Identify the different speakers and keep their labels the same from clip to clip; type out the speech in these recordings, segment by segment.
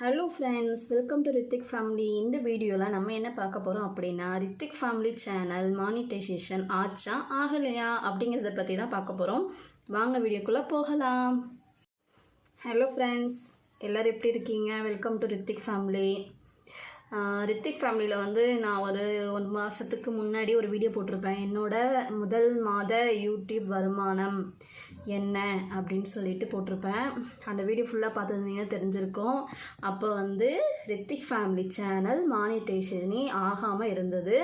Speaker 1: Hello friends welcome to Rithik family இந்த வீடியோவில் நம்ம என்ன பார்க்க போகிறோம் அப்படின்னா ரித்திக் ஃபேமிலி சேனல் மானிட்டைசேஷன் ஆச்சா ஆகலையா அப்படிங்கிறத பற்றி தான் பார்க்க போகிறோம் வாங்க வீடியோக்குள்ளே போகலாம். ஹலோ ஃப்ரெண்ட்ஸ் எல்லோரும் எப்படி இருக்கீங்க? Welcome to Rithik family Rithik ஃபேமிலியில் வந்து நான் ஒரு ஒரு மாதத்துக்கு முன்னாடி ஒரு வீடியோ போட்டிருப்பேன். என்னோடய முதல் மாத யூடியூப் வருமானம் என்ன அப்படின்னு சொல்லிட்டு போட்டிருப்பேன். அந்த வீடியோ ஃபுல்லாக பார்த்துருந்தீங்கன்னா தெரிஞ்சிருக்கும். அப்போ வந்து ரித்திக் ஃபேமிலி சேனல் மானிட்டேஷனே ஆகாமல் இருந்தது.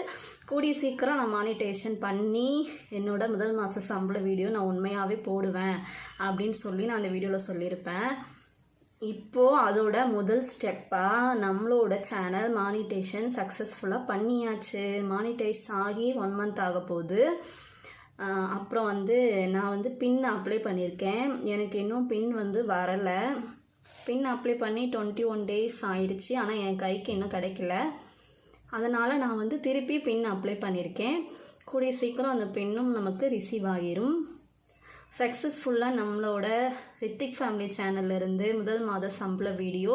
Speaker 1: கூடிய சீக்கிரம் நான் மானிட்டேஷன் பண்ணி என்னோட முதல் மாத சம்பள வீடியோ நான் உண்மையாகவே போடுவேன் அப்படின்னு சொல்லி நான் அந்த வீடியோவில் சொல்லியிருப்பேன். இப்போது அதோட முதல் ஸ்டெப்பாக நம்மளோட சேனல் மானிட்டேஷன் சக்ஸஸ்ஃபுல்லாக பண்ணியாச்சு. மானிட்டைஸ் ஆகி ஒன் மந்த் ஆக போகுது. அப்புறம் வந்து நான் வந்து பின் அப்ளை பண்ணியிருக்கேன். எனக்கு இன்னும் பின் வந்து வரலை. பின் அப்ளை பண்ணி டுவெண்ட்டி ஒன் டேஸ் ஆயிடுச்சு ஆனால் என் கைக்கு இன்னும் கிடைக்கல. அதனால் நான் வந்து திருப்பி பின் அப்ளை பண்ணியிருக்கேன். கூடிய சீக்கிரம் அந்த பின்னும் நமக்கு ரிசீவ் ஆகிரும். சக்ஸஸ்ஃபுல்லாக நம்மளோட ரித்திக் ஃபேமிலி சேனல்லேருந்து முதல் மாத சம்பள வீடியோ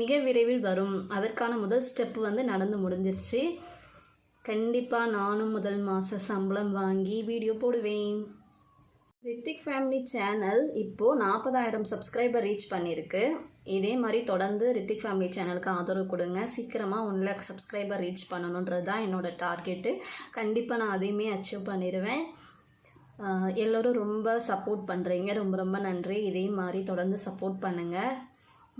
Speaker 1: மிக விரைவில் வரும். அதற்கான முதல் ஸ்டெப்பு வந்து நடந்து முடிஞ்சிருச்சு. கண்டிப்பாக நானும் முதல் மாத சம்பளம் வாங்கி வீடியோ போடுவேன். ரித்திக் ஃபேமிலி சேனல் இப்போது நாற்பதாயிரம் சப்ஸ்கிரைபர் ரீச் பண்ணியிருக்கு இதே மாதிரி தொடர்ந்து ரித்திக் ஃபேமிலி சேனலுக்கு ஆதரவு கொடுங்க. சீக்கிரமாக ஒன் லேக் சப்ஸ்கிரைபர் ரீச் பண்ணணுன்றது தான் என்னோடய டார்கெட்டு கண்டிப்பாக நான் அதையுமே அச்சீவ் பண்ணிடுவேன் எல்லோரும் ரொம்ப சப்போர்ட் பண்ணுறீங்க ரொம்ப ரொம்ப நன்றி. இதே மாதிரி தொடர்ந்து சப்போர்ட் பண்ணுங்கள்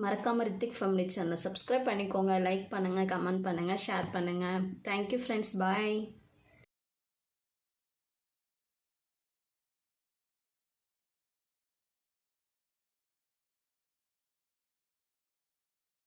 Speaker 1: மறக்காமல் ரித்திக் ஃபேமிலி சேனலை சப்ஸ்கிரைப் பண்ணிக்கோங்க. லைக் பண்ணுங்கள் கமெண்ட் பண்ணுங்கள் ஷேர் பண்ணுங்கள் தேங்க்யூ ஃப்ரெண்ட்ஸ் பாய்